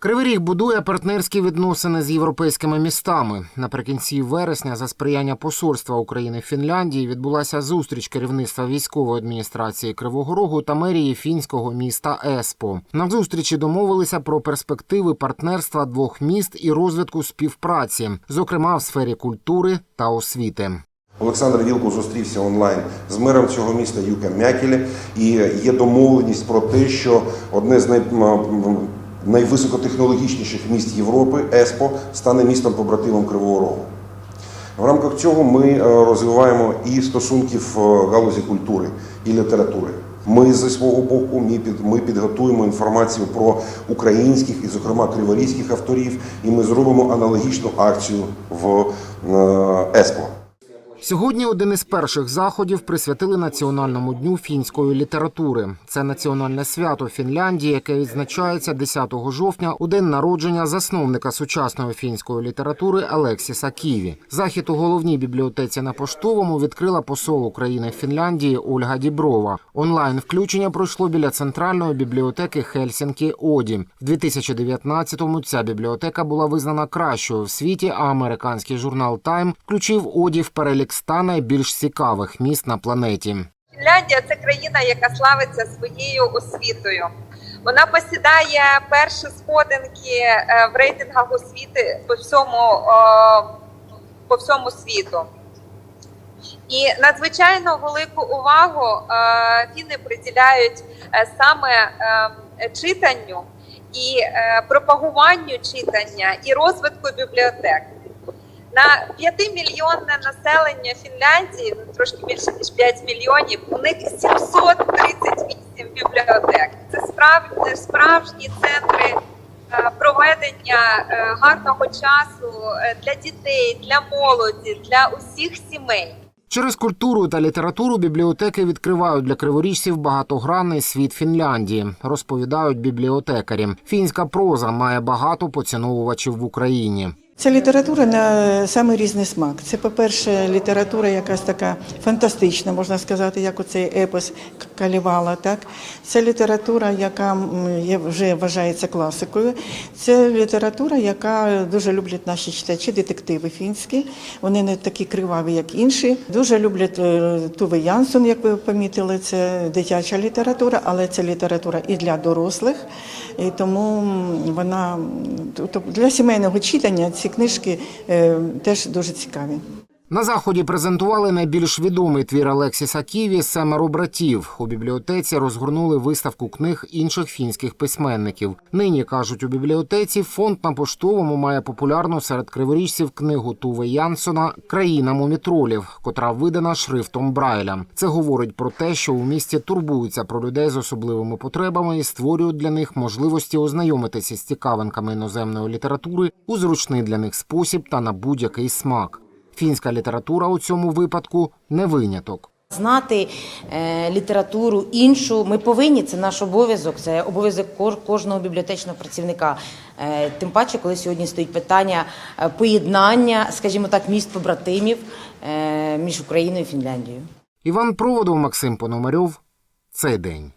Кривий Ріг будує партнерські відносини з європейськими містами. Наприкінці вересня, за сприяння посольства України в Фінляндії, відбулася зустріч керівництва військової адміністрації Кривого Рогу та мерії фінського міста Еспо. На зустрічі домовилися про перспективи партнерства двох міст і розвитку співпраці, зокрема в сфері культури та освіти. Олександр Вілкул зустрівся онлайн з мером цього міста Юка Мякелі, і є домовленість про те, що одне з най... найвисокотехнологічніших міст Європи ЕСПО стане містом побратимом Кривого Рогу. В рамках цього ми е, розвиваємо і стосунки в е, галузі культури і літератури. Ми зі свого боку ми підготуємо інформацію про українських і, зокрема, криворізьких авторів, і ми зробимо аналогічну акцію в е, ЕСПО. Сьогодні один із перших заходів присвятили Національному дню фінської літератури. Це національне свято Фінляндії, яке відзначається 10 жовтня у день народження засновника сучасної фінської літератури Алексіса Ківі. Захід у головній бібліотеці на поштовому відкрила посол України Фінляндії Ольга Діброва. Онлайн включення пройшло біля центральної бібліотеки Хельсінкі Оді. В 2019-му ця бібліотека була визнана кращою в світі, а американський журнал Time включив Оді в перелік ста найбільш цікавих міст на планеті. Фінляндія це країна, яка славиться своєю освітою. Вона посідає перші сходинки е, в рейтингах освіти по всьому, е, по всьому світу. І надзвичайно велику увагу е, фіни приділяють саме читанню і пропагуванню читання і розвитку бібліотек. На 5-мільйонне населення Фінляндії, ну, трошки більше ніж 5 мільйонів, у них 738 бібліотек. Це справді справжні центри е, проведення е, гарного часу е, для дітей, для молоді, для усіх сімей. Через культуру та літературу бібліотеки відкривають для криворіжців багатогранний світ Фінляндії, розповідають бібліотекарі. Фінська проза має багато поціновувачів в Україні. Ця література на самий різний смак. Це, по-перше, література якась така фантастична, можна сказати, як оцей епос Калівала. Так? Це література, яка вже вважається класикою. Це література, яка дуже люблять наші читачі, детективи фінські. Вони не такі криваві, як інші. Дуже люблять е, Туве Янсон, як ви помітили, це дитяча література, але це література і для дорослих. І тому вона тобто для сімейного читання ці книжки е, теж дуже цікаві. На заході презентували найбільш відомий твір Алексіса Ківі Семеро братів. У бібліотеці розгорнули виставку книг інших фінських письменників. Нині кажуть у бібліотеці, фонд на поштовому має популярну серед криворіжців книгу Туве Янсона Країна мумітролів, котра видана шрифтом Брайля. Це говорить про те, що у місті турбуються про людей з особливими потребами і створюють для них можливості ознайомитися з цікавинками іноземної літератури у зручний для них спосіб та на будь-який смак. Фінська література у цьому випадку не виняток. Знати е, літературу іншу ми повинні. Це наш обов'язок, це обов'язок кож- кожного бібліотечного працівника. Е, тим паче, коли сьогодні стоїть питання е, поєднання, скажімо так, міст побратимів між Україною і Фінляндією. Іван Проводов, Максим Пономарьов. Цей день.